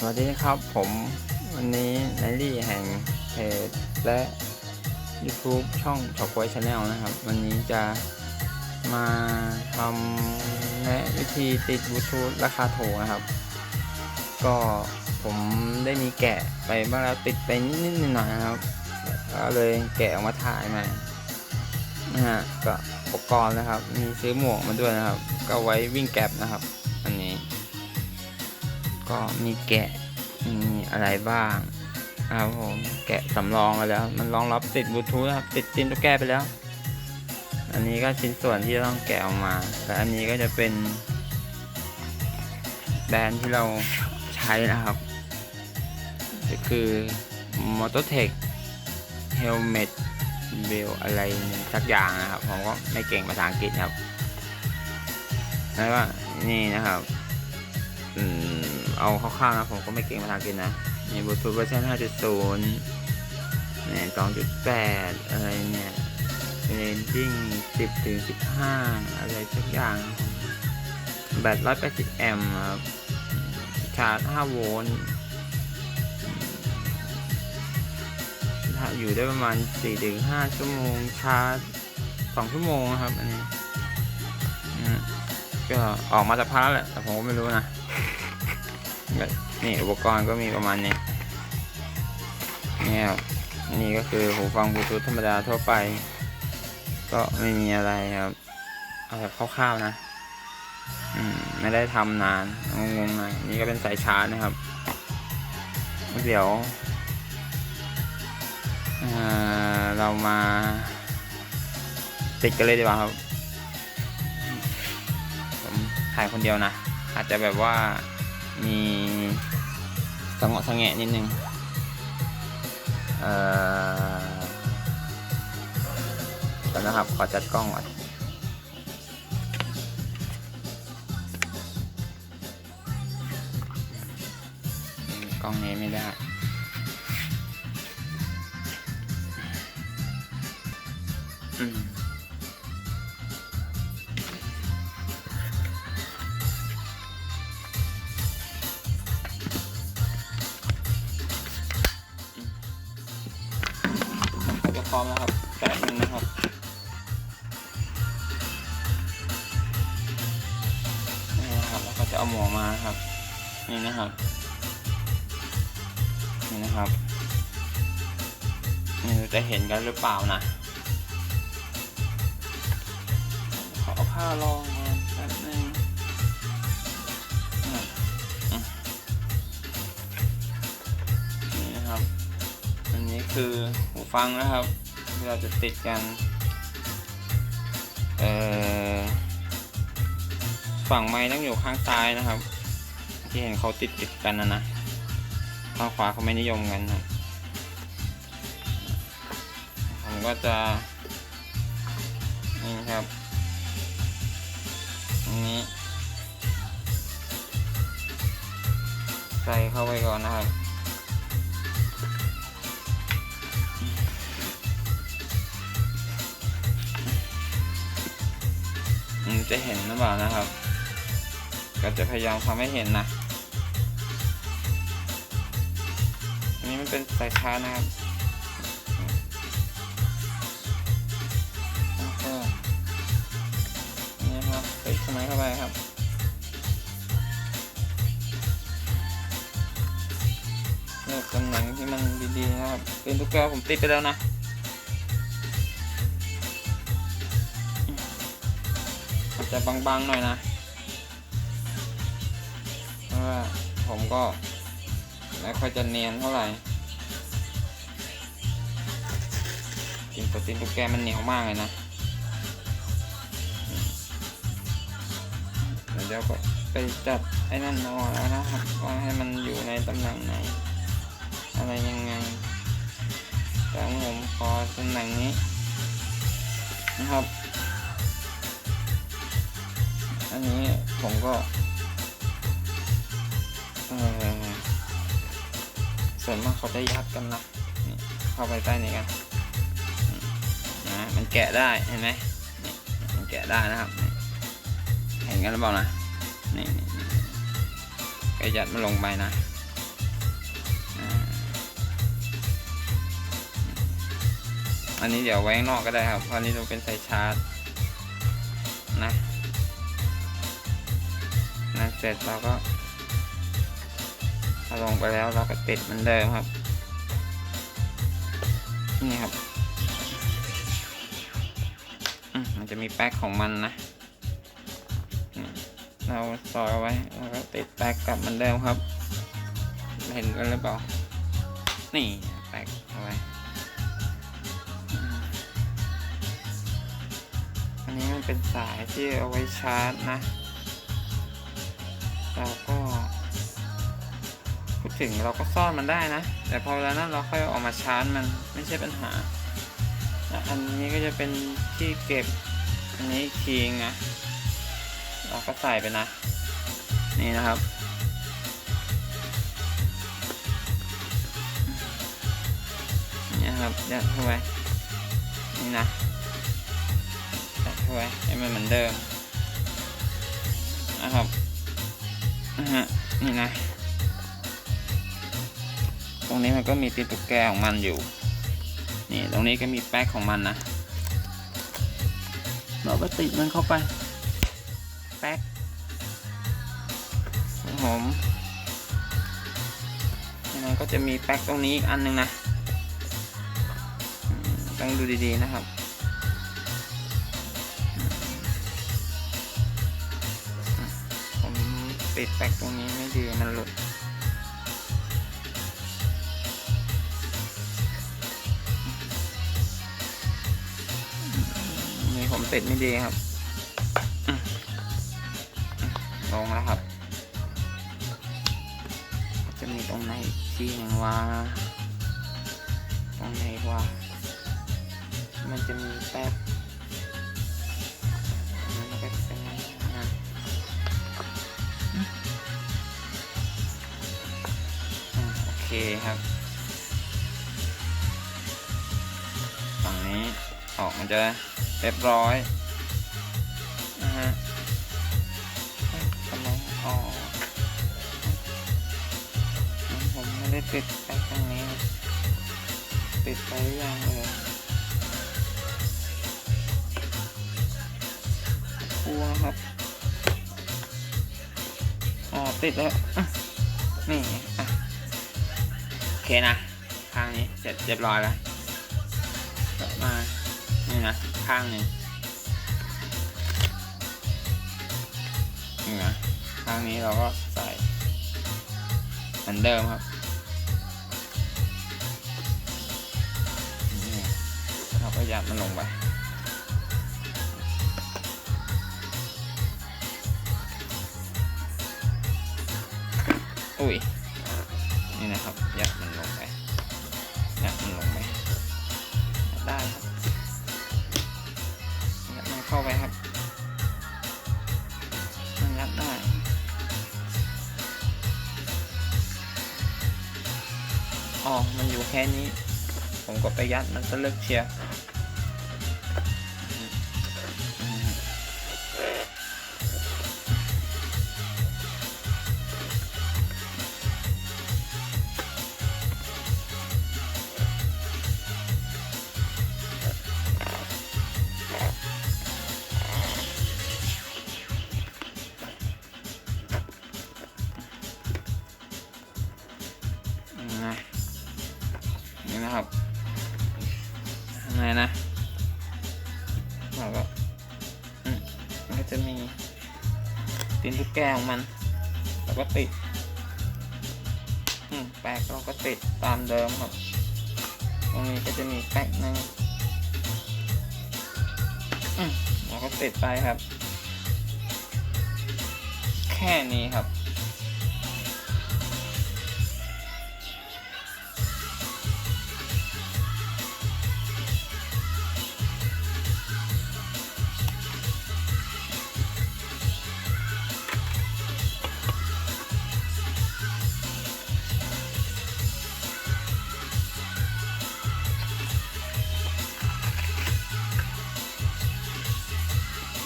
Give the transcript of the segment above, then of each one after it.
สวัสดีครับผมวันนี้ไนลี่แห่งเพจและ YouTube ช่องช็อปไวชาแนลนะครับ วันนี้จะมาทำแนะวิธีติดบลูทูธราคาถูกนะครับ ก็ผมได้มีแกะไปบ้างแล้วติดไปนิดๆหน่อยๆนะครับก็เลยแกะออกมาถ่ายมานะฮะก็อุปกรณ์นะครับ มีซื้อหมวกมาด้วยนะครับ ก็ไว้วิ่งแก็บนะครับ อันนี้ ก็มีแกะมีอะไรบ้างครับผมแกะสำรองมาแล้ว มันรองรับติดบลูทูธครับติดตินตัวแก้ไปแล้ว อันนี้ก็ชิ้นส่วนที่ต้องแกะออกมาแต่อันนี้ก็จะเป็น แบรนด์ที่เราใช้นะครับ ก็คือ Mototech Helmet b e l อะไรสักอย่างนะครับ ผมก็ไม่เก่งภาษาอังกฤษครับแล้วก็นี่นะครับ อืม เอาคร่าวๆนะผมก็ไม่เก่งภาษาอังกฤษนะมีบลูทูธเวอร์ชัน5.0เนี่ย2.8 อะไรเนี่ยเรนดิ้ง10ถึง15 อะไรสักอย่างแบต180แอมป์ชาร์จ5โวลต์อยู่ได้ประมาณ 4-5 ชั่วโมง ชาร์จ 2 ชั่วโมงนะครับ อันนี้ก็ออกมาจากพักแล้วแหละ แต่ผมก็ไม่รู้นะ นี่อุปกรณ์ก็มีประมาณนี้นี่ครับนี่ก็คือหูฟังบลูทูธธรรมดาทั่วไป ก็ไม่มีอะไรครับเอาแบบคร่าวๆนะ อืม ไม่ได้ทำนานงงๆหน่อยนี่ก็เป็นสายชาร์จนะครับ เดี๋ยวเอ่อเรามาติดกันเลยดีกว่าครับ ผมถ่ายคนเดียวนะ อาจจะแบบว่ามี สงะสงแงนิดนึงเอ่อก่อนนะครับ ขอจัดกล้องก่อนกล้องนี้ไม่ได้อืม ร้อมแล้วครับแป๊บนึงนะครับ นี่นะครับแล้วก็จะเอาหมวกมาครับ นี่นะครับ นี่นะครับนี่จะเห็นกันหรือเปล่านะขอเอาผ้ารองมาแป๊บนึงอ่นี่นะครับ อันนี้คือหูฟังนะครับ ที่เราจะติดกันเอ่อฝั่งไม้ต้องอยู่ข้างซ้ายนะครับ ที่เห็นเขาติดติดกันนะนะข้างขวาเขาไม่นิยมกันครับผมก็จะนี่ครับอันนี้ใส่เข้าไปก่อนนะครับ จะเห็นหรือเปล่านะครับ ก็จะพยายามทำให้เห็นนะ อันนี้มันเป็นสายชาร์จนะครับแล้วก็นี่ครับใส่สมัยเข้าไปครับเลือกตำแหน่งที่มันดีๆนะครับ เป็นทุกแก้วผมติดไปแล้วนะ จะบางๆหน่อยนะเพราะว่าผมก็ไม่ค่อยจะเนียนเท่าไหร่กินโปรตีนตุ๊กแกมันเหนียวมากเลยนะเดี๋ยวก็ไปจัดไอ้นั่นนอนแล้วนะครับว่าให้มันอยู่ในตำแหน่งไหน อะไรยังไงแต่ผมขอตำแหน่งนี้นะครับ อันนี้ผมก็ส่วนมากเขาจะยัดกันนะเข้าไปใต้นี่กันนะมันแกะได้เห็นไหมมันแกะได้นะครับ เห็นกันหรือเปล่านะนี่ก็ยัดมันลงไปนะอันนี้เดี๋ยวไว้ข้างนอกก็ได้ครับเพราะนี้เราเป็นสายชาร์จนะ เสร็จเราก็เอาลงไปแล้วเราก็ติดมือนเดิมครับ นี่ครับอืมมันจะมีแป๊กของมันนะ เราสอดเอาไว้แล้วก็ติดแป๊กกลับมือนเดิมครับ เห็นกันหรือเปล่า นี่แป๊กเอาไว้อันนี้มันเป็นสายที่เอาไว้ชาร์จนะ เราก็ พูดถึงเราก็ซ่อนมันได้นะ แต่พอเวลานั้นเราค่อยออกมาชาร์จมันไม่ใช่ปัญหาและอันนี้ก็จะเป็นที่เก็บ อันนี้อีกทีนึงนะเราก็ใส่ไปนะ นี่นะครับนี่ครับยัดเข้าไปนี่นะยัดเข้าไปให้มันเหมือนเดิมนะครับ นะฮะนี่นะ ตรงนี้มันก็มีติดตุ๊กแกของมันอยู่ นี่ตรงนี้ก็มีแป๊กของมันนะ เราก็ติดมันเข้าไป แป๊กของผมมันก็จะมีแป๊กตรงนี้อีกอันหนึงนะ ต้องดูดีๆนะครับ ติดแปกตรงนี้ไม่ดีมันหลุดนี่ผมติดไม่ดีครับอืมอืมลงแล้วครับ จะมีตรงไหนที่หนึ่งว่าตรงไหนว่ามันจะมีแป๊บ คครับฝั่งนี้ออกมันจะเรียบร้อยนะฮะเอ้ยทำไมอ๋อผมไม่ได้ติดไปตรงนี้ ติดไปอยังเออครูนะครับ อ๋อ ติดแล้ว นี่ เคนะข้างนี้เสร็จเรียบร้อยแล้วมานี่นะข้างนึ่งนี่นะข้างนี้เราก็ใส่เหมือนเดิมครับนี่เราก็ยัดมันลงไปอุ้ย นี่นะครับ ยัดมันลงไป ยัดมันลงไปได้ครับยัดมันเข้าไปครับ มันยัดได้อ๋อมันอยู่แค่นี้ ผมก็ไปยัดมันก็เลิกเชียร์ ข้างในนะเราก็อืมมันก็จะมีตีนตุ๊กแกของมันแล้วก็ติดอืมแปกเราก็ติดตามเดิมครับ ตรงนี้ก็จะมีแป๊กหนึงอืมเราก็ติดไปครับ แค่นี้ครับ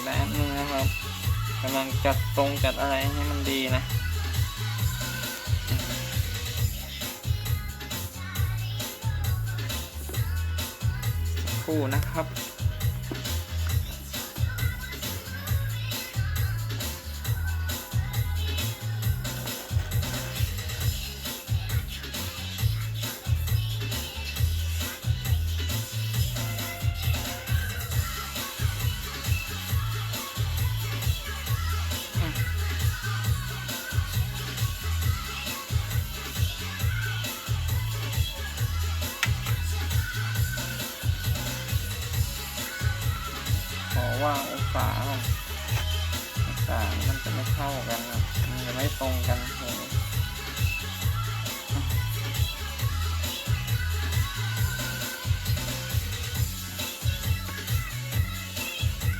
แบบนึงนะครับกำลังจัดตรงจัดอะไรให้มันดีนะคู่นะครับ ขอว่าองศาองศามันจะไม่เข้ากันนะมันจะไม่ตรงกันเลย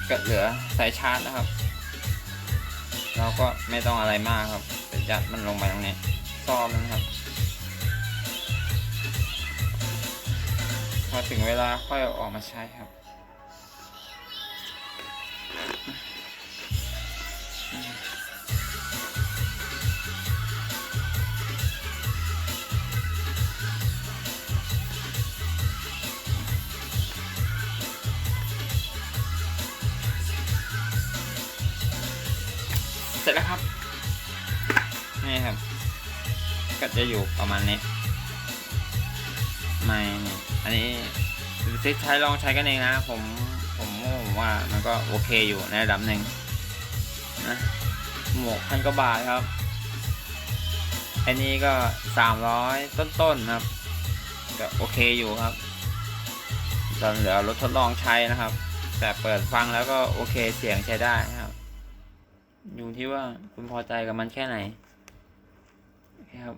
ก็เหลือสายชาร์จนะครับ เราก็ไม่ต้องอะไรมากครับจะยัดมันลงไปตรงนี้ซ่อมมันครับ พอถึงเวลาค่อยเอาออกมาใช้ครับ เสร็จแล้วครับ นี่ครับ ก็จะอยู่ประมาณนี้ ไม่นี่อันนี้ใช้ลองใช้กันเองนะ ผมผมผมว่ามันก็โอเคอยู่ในระดับหนึ่งนะหมวกพันกว่าบาทครับอันนี้ก็สามร้อยต้นๆครับก็โอเคอยู่ครับตอนเหลือรถทดลองใช้นะครับ แต่เปิดฟังแล้วก็โอเคเสียงใช้ได้ครับ อยู่ที่ว่าคุณพอใจกับมันแค่ไหนโอเคครับ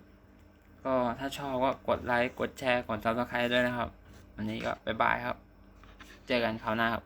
ก็ถ้าชอบก็กดไลค์ กดแชร์ กดซับสไครต์ด้วยนะครับ วันนี้ก็บ๊ายบายครับ เจอกันคราวหน้าครับ